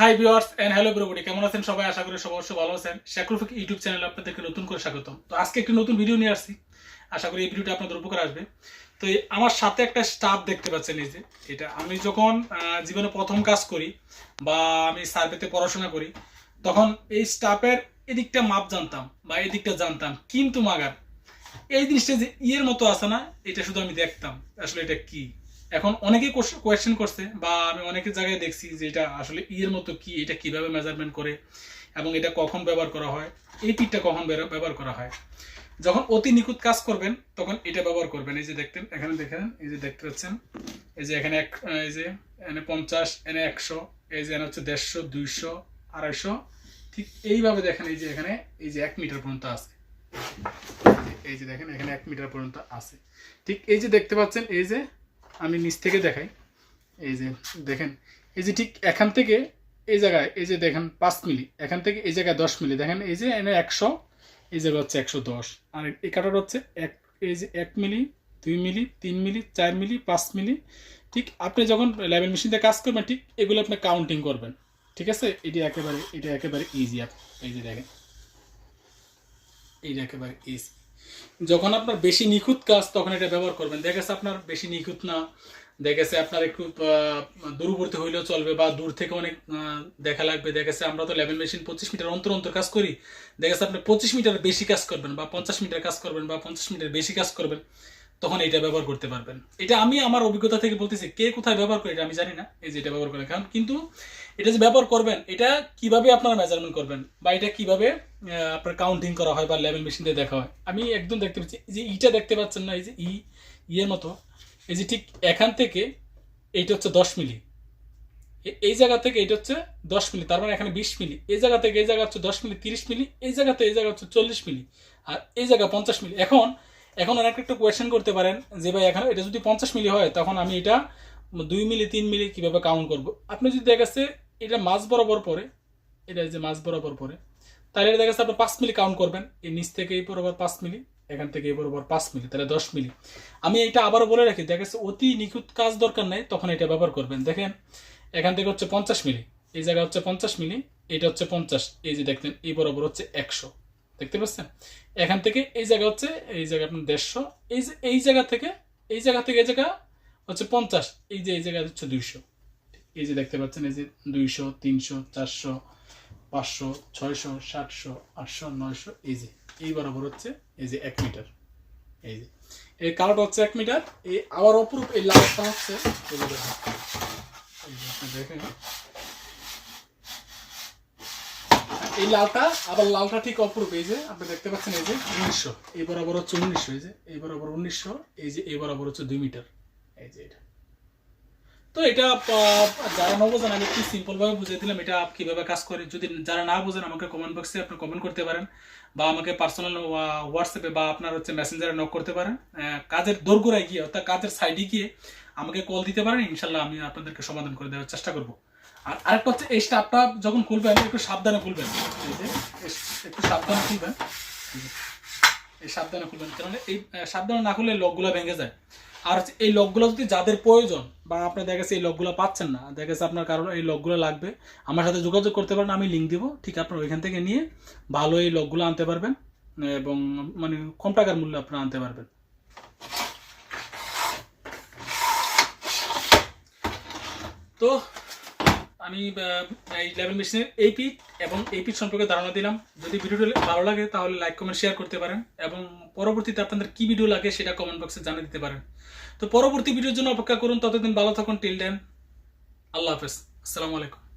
High viewers and hello ব্রোবডি কেমন আছেন সবাই? আশা করি সবাই অবশ্যই ভালো আছেন। শাকরুফিক ইউটিউব চ্যানেলে আপনাদেরকে নতুন করে স্বাগত তো আজকে একটি নতুন ভিডিও নিয়ে আসছি। আশা করি এই ভিডিওটা আপনাদের উপকার আসবে। তো আমার সাথে একটা স্টাফ দেখতে পাচ্ছেন এই যে, এটা আমি যখন জীবনে প্রথম কাজ করি বা আমি সার্ভেতে পড়াশোনা করি, তখন এই স্টাফের এদিকটা মাপ জানতাম বা এদিকটা জানতাম। কিন্তু মাগার, এই জিনিসটা যে ইয়ের মতো আছে না, এটা শুধু আমি দেখতাম। আসলে এটা কি? এখন অনেকেই কোয়েশ্চেন করছে বা আমি অনেকের জায়গায় দেখছি যে এটা আসলে ইয়ের মতো কি এটা কীভাবে মেজারমেন্ট করে এবং এটা কখন ব্যবহার করা হয় এই পিঠটা কখন ব্যবহার করা হয় যখন অতি নিখুঁত কাজ করবেন তখন এটা ব্যবহার করবেন এই যে দেখতেন এখানে দেখেন এই যে দেখতে পাচ্ছেন এই যে এখানে এক এই যে এখানে পঞ্চাশ এনে একশো এই যে এখানে হচ্ছে দেড়শো দুইশো আড়াইশো ঠিক এইভাবে দেখেন এই যে এখানে এই যে এক মিটার পর্যন্ত আছে এই যে দেখেন এখানে এক মিটার পর্যন্ত আছে ঠিক এই যে দেখতে পাচ্ছেন এই যে আমি নিচ থেকে দেখাই। এই যে দেখেন, এই যে ঠিক এখান থেকে এই জায়গায়, এই যে দেখেন পাঁচ মিলি, এখান থেকে এই জায়গায় দশ মিলি। দেখেন, এই যে এনে একশো, এই জায়গায় হচ্ছে একশো দশ। আর এই কাটার হচ্ছে এক, এই যে এক মিলি, দুই মিলি, তিন মিলি, চার মিলি, পাঁচ মিলি। ঠিক আপনি যখন লেভেল মেশিন দিয়ে কাজ করবেন, ঠিক এগুলো আপনি কাউন্টিং করবেন। ঠিক আছে? এটি একেবারে, এটা একেবারে ইজি আপ এই যে দেখেন, এইটা একেবারে ইজি যখন আপনার বেশি নিখুঁত কাজ, তখন এটা ব্যবহার করবেন। দেখা গেছে আপনার বেশি নিখুঁত না। দেখা গেছে আপনার একটু দূরবর্তী হইলেও চলবে বা দূর থেকে অনেক দেখা লাগবে। দেখা গেছে আমরা তো লেভেল মেশিন পঁচিশ মিটার অন্তর অন্তর কাজ করি। দেখা গেছে আপনি পঁচিশ মিটার বেশি কাজ করবেন বা পঞ্চাশ মিটার কাজ করবেন বা পঞ্চাশ মিটার বেশি কাজ করবেন, তখন এটা ব্যবহার করতে পারবেন। এটা আমি আমার অভিজ্ঞতা থেকে বলতেছি, কে কোথায় ব্যবহার করে এটা আমি জানি না, এই যে এটা ব্যবহার করেন কারণ কিন্তু এটা যে ব্যবহার করবেন, এটা কীভাবে আপনারা মেজারমেন্ট করবেন বা এটা কীভাবে আপনার কাউন্টিং করা হয় বা লেভেল মেশিন দিয়ে দেখা হয়। আমি একদম দেখতে পাচ্ছি, এই যে ইটা দেখতে পাচ্ছেন না, এই যে ই, ইয়ের মতো। এই যে ঠিক এখান থেকে এইটা হচ্ছে দশ মিলি। এই জায়গা থেকে এটা হচ্ছে দশ মিলি, তার মানে এখানে বিশ মিলি। এই জায়গা থেকে এই জায়গা হচ্ছে দশ মিলি, তিরিশ মিলি, এই জায়গাতে এই জায়গা হচ্ছে চল্লিশ মিলি। আর এই জায়গা পঞ্চাশ মিলি। এখন এখন অনেক একটা কোয়েশ্চেন করতে পারেন যে ভাই, এখানে এটা যদি পঞ্চাশ মিলি হয়, তখন আমি এটা দুই মিলি, তিন মিলি কীভাবে কাউন্ট করব? আপনি যদি দেখা যাচ্ছে, এটা মাছ বরাবর পরে, এটা যে মাছ বরাবর পরে তাহলে এটা দেখা যাচ্ছে আপনি পাঁচ মিলি কাউন্ট করবেন। এই নিচ থেকে এই বরাবর পাঁচ মিলি, এখান থেকে এই বরাবর পাঁচ মিলি, তাহলে দশ মিলি। আমি এটা আবারও বলে রাখি, দেখা যাচ্ছে অতি নিখুঁত কাজ দরকার নেই, তখন এটা ব্যবহার করবেন। দেখেন, এখান থেকে হচ্ছে পঞ্চাশ মিলি, এই জায়গা হচ্ছে পঞ্চাশ মিলি এটা হচ্ছে পঞ্চাশ, এই যে দেখতেন, এই বরাবর হচ্ছে একশো। দেখতে পাচ্ছেন? এখান থেকে এই জায়গা হচ্ছে, এই জায়গা আপনার দেড়শো, এই যে, এই জায়গা থেকে, এই জায়গা থেকে এই জায়গা হচ্ছে পঞ্চাশ, এই যে, এই জায়গা হচ্ছে দুইশো। এই যে দেখতে পাচ্ছেন, এই যে দুইশো, তিনশো, চারশো পাঁচশো, ছয়শো, সাতশো, আটশো, নয়শো, এই যে, এই বরাবর হচ্ছে এই যে এক মিটার। এই যে, এই কালোটা হচ্ছে এক মিটার, এই আবার অপরূপ এই লালটা হচ্ছে দেখেন। এই লালটা, আবার লালটা ঠিক অপরূপ, এই যে আপনি দেখতে পাচ্ছেন এই যে উনিশশো, এই বরাবর হচ্ছে উনিশশো, এই যে, এই বরাবর উনিশশো, এই যে, এই বরাবর হচ্ছে দুই মিটার। এই যে এটা। তো এটা যারা না বোঝেন, আমি একটু সিম্পল ভাবে বুঝিয়ে দিলাম এটা কীভাবে কাজ করে। যদি যারা না বোঝেন, আমাকে কমেন্ট বক্সে আপনি কমেন্ট করতে পারেন বা আমাকে পার্সোনাল হোয়াটসঅ্যাপে বা আপনার হচ্ছে মেসেঞ্জারে নক করতে পারেন। কাজের দোরগোড়ায় গিয়ে, অর্থাৎ কাজের সাইডে গিয়ে আমাকে কল দিতে পারেন ইনশাল্লাহ আমি আপনাদেরকে সমাধান করে দেওয়ার চেষ্টা করব। আর আরেকটা হচ্ছে, এই স্টাফটা যখন খুলবেন একটু সাবধানে খুলবেন। এই যে একটু সাবধানে খুলবেন। এই সাবধানে খুলবেন কারণ এই সাবধানে না খুললে লকগুলো ভেঙে যায়। আর এই লকগুলো যদি যাদের প্রয়োজন, বা আপনি দেখা গেছে এই লকগুলো পাচ্ছেন না, দেখা গেছে আপনার কারণ এই লকগুলো লাগবে, আমার সাথে যোগাযোগ করতে পারেন, আমি লিঙ্ক দিব, ঠিক আপনার ওইখান থেকে নিয়ে ভালো এই লকগুলো আনতে পারবেন, এবং মানে কম টাকার মূল্যে আপনারা আনতে পারবেন। তো আমি এই লেভেল মেশিনের এই পিট এবং এই পিট সম্পর্কে ধারণা দিলাম। যদি ভিডিওটি ভালো লাগে, তাহলে লাইক, কমেন্ট শেয়ার করতে পারেন এবং পরবর্তীতে আপনাদের কি ভিডিও লাগে সেটা কমেন্ট বক্সে জানিয়ে দিতে পারেন। তো পরবর্তী ভিডিওর জন্য অপেক্ষা করুন। ততদিন ভালো থাকুন। টিল দেন আল্লাহ হাফেজ। আসসালামু আলাইকুম।